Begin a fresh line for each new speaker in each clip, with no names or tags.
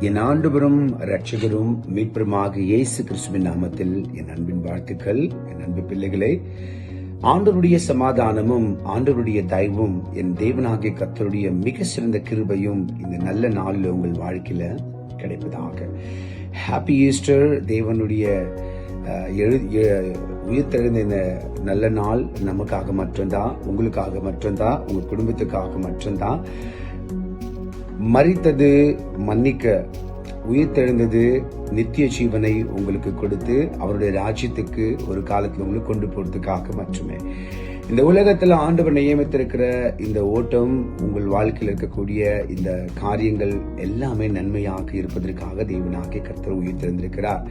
என் ஆண்டுபுறம் ரட்சகரும் மீட்பருமாக இயேசு கிறிஸ்துவின் நாமத்தில் என் அன்பின் வாழ்த்துக்கள் என் அன்பு பிள்ளைகளே. ஆண்டவருடைய சமாதானமும் ஆண்டவருடைய தயவும் என் தேவனாகிய கத்தருடைய மிக சிறந்த கிருபையும் இந்த நல்ல நாளில் உங்கள் வாழ்க்கையில கிடைப்பதாக. ஹாப்பி ஈஸ்டர் தேவனுடைய எழு- எ- உயிர்த்தெழுந்த இந்த நல்ல நாள் நமக்காக மட்டும்தான் உங்களுக்காக மட்டும்தான் உங்கள் குடும்பத்துக்காக மட்டும்தான் மறித்தது மன்னிக்க. உயிர்த்தெழுந்தது நித்திய ஜீவனை உங்களுக்கு கொடுத்து அவருடைய ராஜ்யத்துக்கு ஒரு காலத்தில் உங்களுக்கு கொண்டு போறதுக்காக மட்டுமே. இந்த உலகத்தில் ஆண்டவர் நியமித்திருக்கிற இந்த ஓட்டம் உங்கள் வாழ்க்கையில் இருக்கக்கூடிய இந்த காரியங்கள் எல்லாமே நன்மையாக இருப்பதற்காக தேவனாகிய கர்த்தர் உயிர்த்தெழுந்திருக்கிறார்.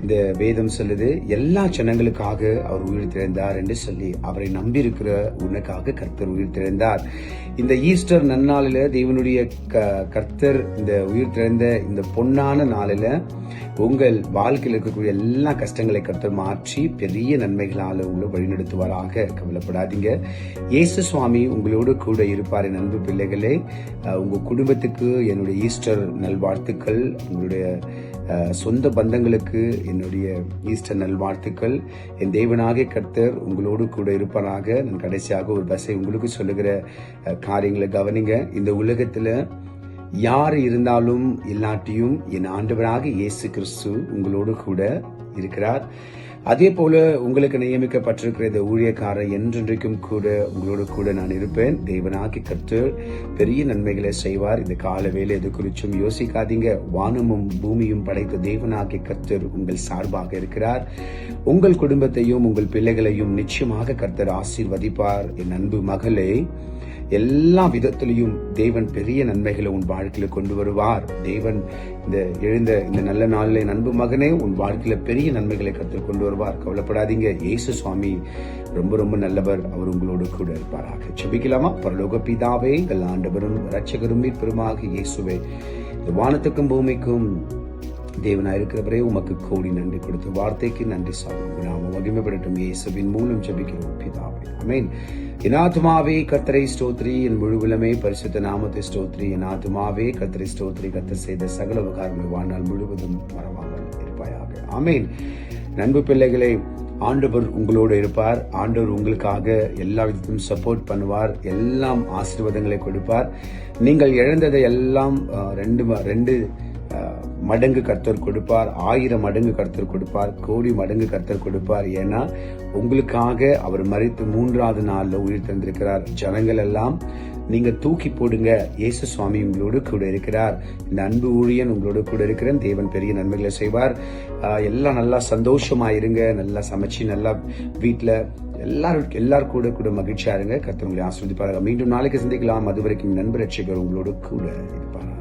இந்த வேதம் சொல்லுது எல்லா ஜனங்களுக்காக அவர் உயிர் திறந்தார் என்று சொல்லி அவரை நம்பியிருக்கிற உனக்காக கர்த்தர் உயிர் திறந்தார் இந்த ஈஸ்டர் நன்னாளில தேவனுடைய க- கர்த்தர் இந்த உயிர் திறந்த இந்த பொன்னான நாளில உங்கள் வாழ்க்கையில் இருக்கக்கூடிய எல்லா கஷ்டங்களை கர்த்தர் மாற்றி பெரிய நன்மைகளால் உங்களை வழிநடத்துவாராக. கவலைப்படாதீங்க. இயேசு சுவாமி உங்களோடு கூட இருப்பார் என் அன்பு பிள்ளைகளே. உங்கள் குடும்பத்துக்கு என்னுடைய ஈஸ்டர் நல்வாழ்த்துக்கள். உங்களுடைய சொந்த பந்தங்களுக்கு என்னுடைய ஈஸ்டர் நல்வாழ்த்துக்கள். என் தேவனாகிய கர்த்தர் உங்களோடு கூட இருப்பனாக நான் கடைசியாக ஒரு பஸ்ஸை உங்களுக்கு சொல்லுகிற காரியங்களை கவனிங்க. இந்த உலகத்தில் யார் இருந்தாலும் இல்லாட்டியும் என் ஆண்டவராக இயேசு கிறிஸ்து உங்களோடு கூட இருக்கிறார். அதே போல உங்களுக்கு நியமிக்கப்பட்டிருக்கிற இந்த ஊழியக்காரர் என்றென்றைக்கும் கூட உங்களோடு கூட நான் இருப்பேன். தேவனாக்கி கற்று பெரிய நன்மைகளை செய்வார். இந்த கால வேலை எது குறிச்சும் யோசிக்காதீங்க. வானமும் பூமியும் படைத்த தேவனாக்கி கர்த்தர் உங்கள் சார்பாக இருக்கிறார். உங்கள் குடும்பத்தையும் உங்கள் பிள்ளைகளையும் நிச்சயமாக கர்த்தர் ஆசீர்வதிப்பார். என் அன்பு மகளே எல்லா விதத்திலையும் தேவன் பெரிய நன்மைகளை உன் வாழ்க்கையில கொண்டு வருவார். தேவன் இந்த எழுந்த இந்த நல்ல நாளில் நண்பு மகனே உன் வாழ்க்கையில பெரிய நன்மைகளை கற்றுக் கொண்டு வருவார். கவலைப்படாதீங்க. இயேசு சுவாமி ரொம்ப ரொம்ப நல்லவர். அவர் உங்களோடு கூட இருப்பாராக. செபிக்கலாமா பரலோக பிதாவே எங்கள் ஆண்டவரும் ரட்சகரும் மீட்பெருமாக இயேசுவே இந்த வானத்துக்கும் பூமிக்கும் தேவனா இருக்கிறவரே உமக்கு கோடி நன்றி கொடுத்த வார்த்தைக்கு நன்றி சாமி நாம மகிமைப்படட்டும். இயேசுவின் மூலம் ஜெபிக்கிறோம். பிதாவே அமேன் என் கத்தரை ஸ்தோத்ரி என் முழுவலமே பரிசுத்த நாமத்தை ஸ்தோத்ரி. என் ஆத்துமாவே ஸ்தோத்ரி கத்த செய்த சகல உபகாரங்கள் வாழ்நாள் முழுவதும் மறவாமல் இருப்பாயாக. ஆமேன். நண்பு பிள்ளைகளை ஆண்டவர் உங்களோடு இருப்பார். ஆண்டவர் உங்களுக்காக எல்லா விதத்திலும் சப்போர்ட் பண்ணுவார். எல்லாம் ஆசீர்வாதங்களை கொடுப்பார். நீங்கள் இழந்ததை எல்லாம் ரெண்டு ரெண்டு மடங்கு கர்த்தர் கொடுப்பார் ஆயிரம் மடங்கு கர்த்தர் கொடுப்பார் கோடி மடங்கு கர்த்தர் கொடுப்பார். ஏன்னா உங்களுக்காக அவர் மறித்து மூன்றாவது நாளில் உயிர் தந்திருக்கிறார். ஜனங்கள் எல்லாம் நீங்க தூக்கி போடுங்க. இயேசு சுவாமி உங்களோடு கூட இருக்கிறார். இந்த அன்பு ஊழியன் உங்களோடு கூட இருக்கிறேன் தேவன் பெரிய நன்மைகளை செய்வார். எல்லாம் நல்லா சந்தோஷமா இருங்க நல்லா சமைச்சு நல்லா வீட்டில் எல்லாரும் எல்லாரும் கூட கூட மகிழ்ச்சியா இருங்க. கத்தவங்களை ஆஸ்வதிப்பார்கள் மீண்டும் நாளைக்கு சந்திக்கலாம். அது வரைக்கும் நண்பர் ரட்சிகர் உங்களோடு கூட இருப்பாராக.